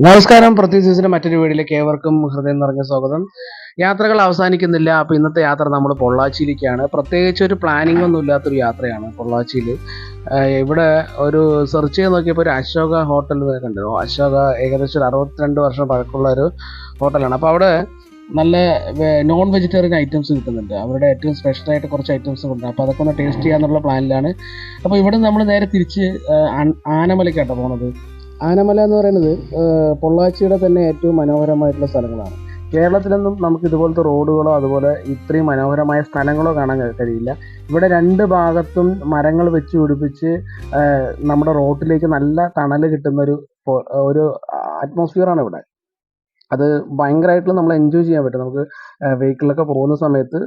നമസ്കാരം. പ്രത്യേകിച്ചിന്റെ മറ്റൊരു വീഡിയോയിലേക്ക് ഏവർക്കും ഹൃദയം നിറഞ്ഞ സ്വാഗതം. യാത്രകൾ അവസാനിക്കുന്നില്ല അപ്പോൾ ഇന്നത്തെ യാത്ര നമ്മൾ പൊള്ളാച്ചിയിലേക്കാണ്. പ്രത്യേകിച്ച് ഒരു പ്ലാനിംഗ് ഒന്നും ഇല്ലാത്തൊരു യാത്രയാണ് പൊള്ളാച്ചിയിൽ ഇവിടെ ഒരു സെർച്ച് ചെയ്ത് നോക്കിയപ്പോൾ ഒരു അശോക ഹോട്ടൽ കണ്ടു. അശോക ഏകദേശം ഒരു അറുപത്തിരണ്ട് വർഷം പഴക്കമുള്ള ഒരു ഹോട്ടലാണ് അപ്പോൾ അവിടെ നല്ല നോൺ വെജിറ്റേറിയൻ ഐറ്റംസ് കിട്ടുന്നുണ്ട്. അവരുടെ ഏറ്റവും സ്പെഷ്യൽ ആയിട്ട് കുറച്ച് ഐറ്റംസ് ഉണ്ട്. അപ്പോൾ അതൊക്കെ ഒന്ന് ടേസ്റ്റ് ചെയ്യാന്നുള്ള പ്ലാനിലാണ് അപ്പോൾ ഇവിടെ നമ്മൾ നേരെ തിരിച്ച് ആനമലയ്ക്കാട്ടോ പോണത്. ആനമല എന്ന് പറയുന്നത് പൊള്ളാച്ചിയുടെ തന്നെ ഏറ്റവും മനോഹരമായിട്ടുള്ള സ്ഥലങ്ങളാണ്. കേരളത്തിലൊന്നും നമുക്ക് ഇതുപോലത്തെ റോഡുകളോ അതുപോലെ ഇത്രയും മനോഹരമായ സ്ഥലങ്ങളോ കാണാൻ കഴിയില്ല. ഇവിടെ രണ്ട് ഭാഗത്തും മരങ്ങൾ വെച്ച് പിടിപ്പിച്ച് നമ്മുടെ റോട്ടിലേക്ക് നല്ല തണൽ കിട്ടുന്ന ഒരു ഒരു അറ്റ്മോസ്ഫിയറാണ് ഇവിടെ. അത് ഭയങ്കരമായിട്ട് നമ്മൾ എൻജോയ് ചെയ്യാൻ പറ്റും. നമുക്ക് വെഹിക്കിളൊക്കെ പോകുന്ന സമയത്ത്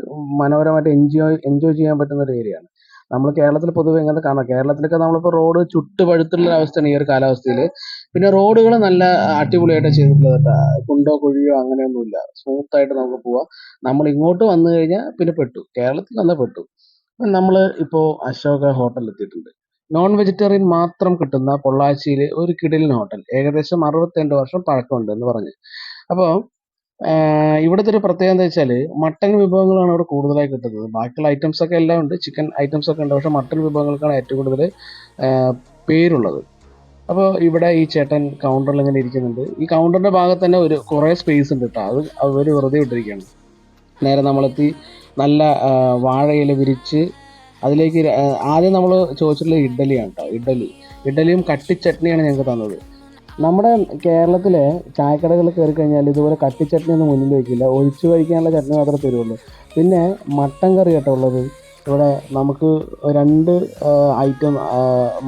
മനോഹരമായിട്ട് എൻജോയ് എൻജോയ് ചെയ്യാൻ പറ്റുന്ന ഒരു ഏരിയയാണ് നമ്മൾ കേരളത്തിൽ പൊതുവെ എങ്ങനെ കാണാം. കേരളത്തിലൊക്കെ നമ്മളിപ്പോൾ റോഡ് ചുട്ടുപഴുത്തുള്ള അവസ്ഥയാണ് ഈ ഒരു കാലാവസ്ഥയിൽ പിന്നെ റോഡുകൾ നല്ല അടിപൊളിയായിട്ട് ചെയ്തിട്ടുള്ളത് കേട്ടോ. കുണ്ടോ കുഴിയോ അങ്ങനെയൊന്നുമില്ല. സ്മൂത്ത് ആയിട്ട് നമുക്ക് പോവാം. നമ്മൾ ഇങ്ങോട്ട് വന്നു കഴിഞ്ഞാൽ പിന്നെ പെട്ടു. കേരളത്തിൽ വന്നാൽ പെട്ടു. നമ്മൾ ഇപ്പോൾ അശോക ഹോട്ടലിൽ എത്തിയിട്ടുണ്ട്. നോൺ വെജിറ്റേറിയൻ മാത്രം കിട്ടുന്ന പൊള്ളാച്ചിയിൽ ഒരു കിടിലിന് ഹോട്ടൽ ഏകദേശം അറുപത്തിരണ്ട് വർഷം പഴക്കമുണ്ട് എന്ന് പറഞ്ഞ്. അപ്പോൾ ഇവിടുത്തെ ഒരു പ്രത്യേകത എന്താ വെച്ചാൽ മട്ടൺ വിഭവങ്ങളാണ് ഇവിടെ കൂടുതലായി കിട്ടുന്നത്. ബാക്കിയുള്ള ഐറ്റംസ് ഒക്കെ എല്ലാം ഉണ്ട്. ചിക്കൻ ഐറ്റംസ് ഒക്കെ ഉണ്ട്. പക്ഷെ മട്ടൺ വിഭവങ്ങൾക്കാണ് ഏറ്റവും കൂടുതൽ പേരുള്ളത്. അപ്പോൾ ഇവിടെ ഈ ചേട്ടൻ കൗണ്ടറിൽ ഇങ്ങനെ ഇരിക്കുന്നുണ്ട്. ഈ കൗണ്ടറിന്റെ ഭാഗത്ത് തന്നെ ഒരു കുറേ സ്പേസ് ഉണ്ട് കേട്ടോ അത് അവർ വെറുതെ ഇട്ടിരിക്കുകയാണ്. നേരെ നമ്മളെത്തി നല്ല വാഴയില വിരിച്ച് അതിലേക്ക് ആദ്യം നമ്മൾ ചോദിച്ചിട്ടുള്ള ഇഡ്ഡലിയാണ് കേട്ടോ ഇഡ്ഡലി. ഇഡ്ഡലിയും കട്ടിച്ചട്നിയാണ് ഞങ്ങൾക്ക് തന്നത്. നമ്മുടെ കേരളത്തിലെ ചായക്കടകൾ കയറി കഴിഞ്ഞാൽ ഇതുപോലെ കട്ടിച്ചട്നി ഒന്നും മുന്നിൽ വയ്ക്കില്ല. ഒഴിച്ചു കഴിക്കാനുള്ള ചട്നി മാത്രമേ തരുള്ളൂ. പിന്നെ മട്ടൻ കറി കേട്ടോ ഉള്ളത്. ഇവിടെ നമുക്ക് രണ്ട് ഐറ്റം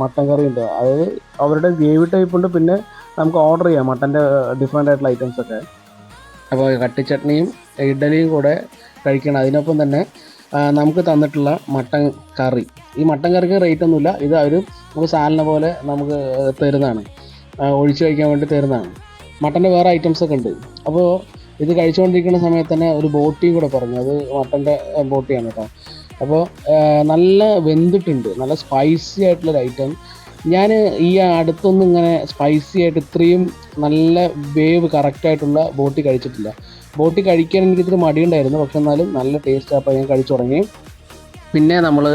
മട്ടൻ കറി ഉണ്ട്. അതായത് അവരുടെ ഗ്രേവി ടൈപ്പ് ഉണ്ട്. പിന്നെ നമുക്ക് ഓർഡർ ചെയ്യാം. മട്ടന്റെ ഡിഫറെന്റ് ആയിട്ടുള്ള ഐറ്റംസ് ഒക്കെ. അപ്പോൾ കട്ടിച്ചട്നിയും ഇഡ്ഡലിയും കൂടെ കഴിക്കണം. അതിനൊപ്പം തന്നെ നമുക്ക് തന്നിട്ടുള്ള മട്ടൻ കറി. ഈ മട്ടൻ കറിക്ക് റേറ്റ് ഒന്നുമില്ല. ഇത് അവർ നമുക്ക് സാലിനെ പോലെ നമുക്ക് തരുന്നതാണ്. ഒഴിച്ച് കഴിക്കാൻ വേണ്ടി തരുന്നതാണ്. മട്ടന്റെ വേറെ ഐറ്റംസ് ഒക്കെ ഉണ്ട്. അപ്പോൾ ഇത് കഴിച്ചുകൊണ്ടിരിക്കുന്ന സമയത്ത് തന്നെ ഒരു ബോട്ടിയും കൂടെ പറഞ്ഞു. അത് മട്ടന്റെ ബോട്ടിയാണ് കേട്ടോ. അപ്പോൾ നല്ല വെന്തിട്ടുണ്ട്. നല്ല സ്പൈസി ആയിട്ടുള്ളൊരു ഐറ്റം ഞാൻ ഈ അടുത്തൊന്നും ഇങ്ങനെ സ്പൈസി ആയിട്ട് ഇത്രയും നല്ല വേവ് കറക്റ്റായിട്ടുള്ള ബോട്ടി കഴിച്ചിട്ടില്ല. ബോട്ടി കഴിക്കാൻ എനിക്ക് ഇത്തിരി മടിയുണ്ടായിരുന്നു. പക്ഷെ എന്നാലും നല്ല ടേസ്റ്റ് അപ്പോൾ ഞാൻ കഴിച്ചു തുടങ്ങി. പിന്നെ നമ്മൾ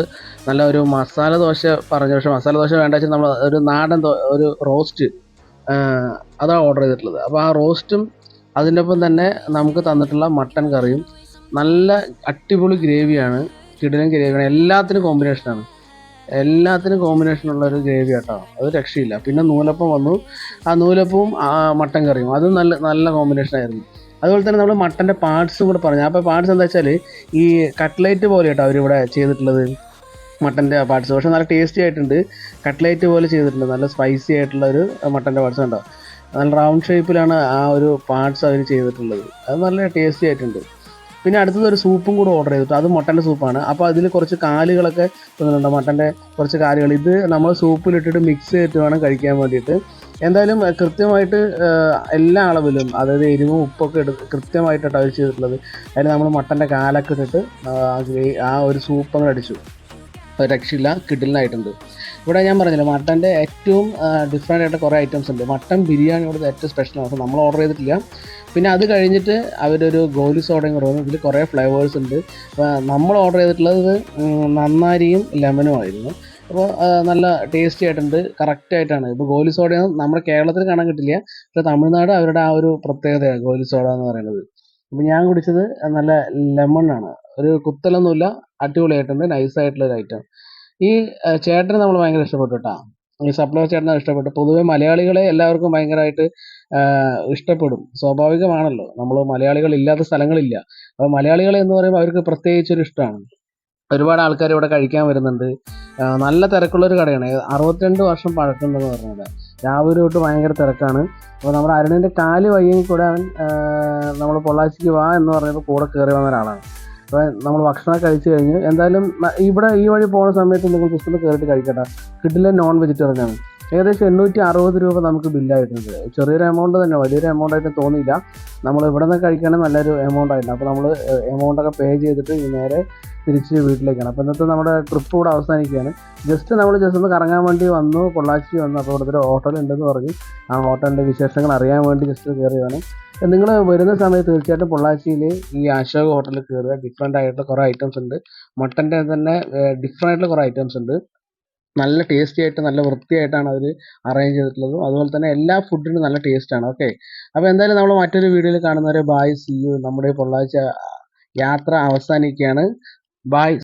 നല്ല ഒരു മസാല ദോശ പറഞ്ഞു പക്ഷേ മസാല ദോശ വേണ്ട വെച്ചാൽ നമ്മൾ ഒരു നാടൻ ഒരു റോസ്റ്റ് അതാണ് ഓർഡർ ചെയ്തിട്ടുള്ളത്. അപ്പോൾ ആ റോസ്റ്റും അതിന്റെ ഒപ്പം തന്നെ നമുക്ക് തന്നിട്ടുള്ള മട്ടൻ കറിയും നല്ല അടിപൊളി ഗ്രേവിയാണ് കിടിലൻ ഗ്രേവിയാണ് എല്ലാത്തിനും കോമ്പിനേഷനാണ് എല്ലാത്തിനും കോമ്പിനേഷനുള്ള ഒരു ഗ്രേവി കേട്ടോ അത് രക്ഷയില്ല. പിന്നെ നൂലപ്പം വന്നു. ആ നൂലപ്പവും മട്ടൻ കറിയും. അതും നല്ല നല്ല കോമ്പിനേഷൻ ആയിരുന്നു. അതുപോലെ തന്നെ നമ്മൾ മട്ടന്റെ പാർട്സും കൂടെ പറഞ്ഞു. അപ്പോൾ പാർട്സ് എന്താ വെച്ചാൽ ഈ കട്ട്ലേറ്റ് പോലെ കേട്ടോ അവരിവിടെ ചെയ്തിട്ടുള്ളത്. മട്ടന്റെ പാർട്സ് പക്ഷെ നല്ല ടേസ്റ്റി ആയിട്ടുണ്ട്. കട്ട്ലേറ്റ് പോലെ ചെയ്തിട്ടുണ്ട്. നല്ല സ്പൈസി ആയിട്ടുള്ള ഒരു മട്ടന്റെ പാർട്സ് ഉണ്ടോ നല്ല റൗണ്ട് ഷേപ്പിലാണ് ആ ഒരു പാർട്സ് അവർ ചെയ്തിട്ടുള്ളത്. അത് നല്ല ടേസ്റ്റി ആയിട്ടുണ്ട്. പിന്നെ അടുത്തത് ഒരു സൂപ്പും കൂടെ ഓർഡർ ചെയ്തിട്ട്. അത് മട്ടന്റെ സൂപ്പാണ്. അപ്പോൾ അതിൽ കുറച്ച് കാലുകളൊക്കെ തോന്നുന്നുണ്ട് മട്ടന്റെ കുറച്ച് കാലുകൾ. ഇത് നമ്മൾ സൂപ്പിലിട്ടിട്ട് മിക്സ് ചെയ്തിട്ട് വേണം കഴിക്കാൻ വേണ്ടിയിട്ട്. എന്തായാലും കൃത്യമായിട്ട് എല്ലാ അളവിലും അതായത് എരിവും ഉപ്പൊക്കെ എടുത്ത് കൃത്യമായിട്ടാണ് അവർ ചെയ്തിട്ടുള്ളത്. അതിൽ നമ്മൾ മട്ടന്റെ കാലൊക്കെ ഇട്ടിട്ട് ആ ഒരു സൂപ്പ് അങ്ങ് അടിച്ചു. രക്ഷയില്ല കിഡിലിനായിട്ടുണ്ട് ഇവിടെ ഞാൻ പറഞ്ഞില്ല മട്ടന്റെ ഏറ്റവും ഡിഫറെന്റ് ആയിട്ട് കുറേ ഐറ്റംസ് ഉണ്ട്. മട്ടൻ ബിരിയാണി ഇവിടുത്തെ ഏറ്റവും സ്പെഷ്യലാണ് ആണ്. നമ്മൾ ഓർഡർ ചെയ്തിട്ടില്ല. പിന്നെ അത് കഴിഞ്ഞിട്ട് അവരൊരു ഗോലി സോഡയും വന്നു ഇതിൽ കുറേ ഫ്ലേവേഴ്സ് ഉണ്ട്. അപ്പോൾ നമ്മൾ ഓർഡർ ചെയ്തിട്ടുള്ളത് നന്നാരിയും ലെമനും ആയിരുന്നു. അപ്പോൾ നല്ല ടേസ്റ്റി ആയിട്ടുണ്ട് കറക്റ്റ് ആയിട്ടാണ്. ഇപ്പോൾ ഗോലി സോഡയൊന്നും നമ്മുടെ കേരളത്തിൽ കാണാൻ കിട്ടില്ല. പക്ഷേ തമിഴ്നാട് അവരുടെ ആ ഒരു പ്രത്യേകതയാണ് ഗോലി സോഡ എന്ന് പറയുന്നത്. അപ്പോൾ ഞാൻ കുടിച്ചത് നല്ല ലെമൺ ആണ്. ഒരു കുത്തലൊന്നുമില്ല. അടിപൊളിയായിട്ടുണ്ട്. നൈസ് ആയിട്ടുള്ള ഒരു ഐറ്റം ഈ ചേട്ടന് നമ്മൾ ഭയങ്കര ഇഷ്ടപ്പെട്ടു കേട്ടോ ഈ സപ്ലൈ ചേട്ടനെ ഇഷ്ടപ്പെട്ടു. പൊതുവെ മലയാളികളെ എല്ലാവർക്കും ഭയങ്കരമായിട്ട് ഇഷ്ടപ്പെടും. സ്വാഭാവികമാണല്ലോ. നമ്മൾ മലയാളികൾ ഇല്ലാത്ത സ്ഥലങ്ങളില്ല. അപ്പോൾ മലയാളികൾ എന്ന് പറയുമ്പോൾ അവർക്ക് പ്രത്യേകിച്ചൊരു ഇഷ്ടമാണ്. ഒരുപാട് ആൾക്കാർ ഇവിടെ കഴിക്കാൻ വരുന്നുണ്ട്. നല്ല തിരക്കുള്ളൊരു കടയാണ്. അറുപത്തിരണ്ട് വർഷം പഴക്കമുണ്ടെന്ന് പറഞ്ഞത് രാവിലെ തൊട്ട് ഭയങ്കര തിരക്കാണ്. അപ്പോൾ നമ്മുടെ അരുണിന്റെ കാൽ വയ്യെങ്കിൽ കൂടെ അവൻ നമ്മൾ പൊള്ളാച്ചിക്ക് വാ എന്ന് പറഞ്ഞപ്പോൾ കൂടെ കയറി വന്ന ഒരാളാണ്. അപ്പോൾ നമ്മൾ ഭക്ഷണം കഴിച്ചു കഴിഞ്ഞ് എന്തായാലും ഇവിടെ ഈ വഴി പോകുന്ന സമയത്ത് നിങ്ങൾ ഒന്ന് കയറിയിട്ട് കഴിക്കട്ടെ. കിട്ടില്ല നോൺ വെജിറ്റേറിയൻ ആണ്. ഏകദേശം എണ്ണൂറ്റി അറുപത് രൂപ നമുക്ക് ബില്ലായിട്ടുണ്ട് ചെറിയൊരു എമൗണ്ട് തന്നെ വലിയൊരു എമൗണ്ട് ആയിട്ട് തോന്നിയില്ല. നമ്മൾ ഇവിടെ നിന്ന് കഴിക്കുകയാണെങ്കിൽ നല്ലൊരു എമൗണ്ട് ആയിട്ടുണ്ട്. അപ്പോൾ നമ്മൾ എമൗണ്ടൊക്കെ പേ ചെയ്തിട്ട് നേരെ തിരിച്ച് വീട്ടിലേക്കാണ്. അപ്പോൾ ഇന്നത്തെ നമ്മുടെ ട്രിപ്പ് ഇവിടെ അവസാനിക്കുകയാണ്. ജസ്റ്റ് നമ്മൾ ജസ്റ്റ് ഒന്ന് കറങ്ങാൻ വേണ്ടി വന്നു പൊള്ളാച്ചി വന്നു. അപ്പോൾ ഇവിടുത്തെ ഒരു ഹോട്ടൽ ഉണ്ടെന്ന് പറഞ്ഞു. ആ ഹോട്ടലിന്റെ വിശേഷങ്ങൾ അറിയാൻ വേണ്ടി ജസ്റ്റ് കയറിയാണ് നിങ്ങൾ വരുന്ന സമയത്ത് തീർച്ചയായിട്ടും പൊള്ളാച്ചിയിൽ ഈ അശോക് ഹോട്ടലിൽ കയറുക ഡിഫറെന്റ് ആയിട്ടുള്ള കുറേ ഐറ്റംസ് ഉണ്ട്. മട്ടന്റെ തന്നെ ഡിഫറെന്റ് ആയിട്ടുള്ള കുറേ ഐറ്റംസ് ഉണ്ട്. നല്ല ടേസ്റ്റി ആയിട്ട് നല്ല വൃത്തിയായിട്ടാണ് അവർ അറേഞ്ച് ചെയ്തിട്ടുള്ളത്. അതുപോലെ തന്നെ എല്ലാ ഫുഡിനും നല്ല ടേസ്റ്റാണ് ഓക്കെ അപ്പോൾ എന്തായാലും നമ്മൾ മറ്റൊരു വീഡിയോയിൽ കാണുന്നവരെ ബായ് സി യു നമ്മുടെ പൊള്ളാച്ച യാത്ര അവസാനിക്കുകയാണ്. ബായ്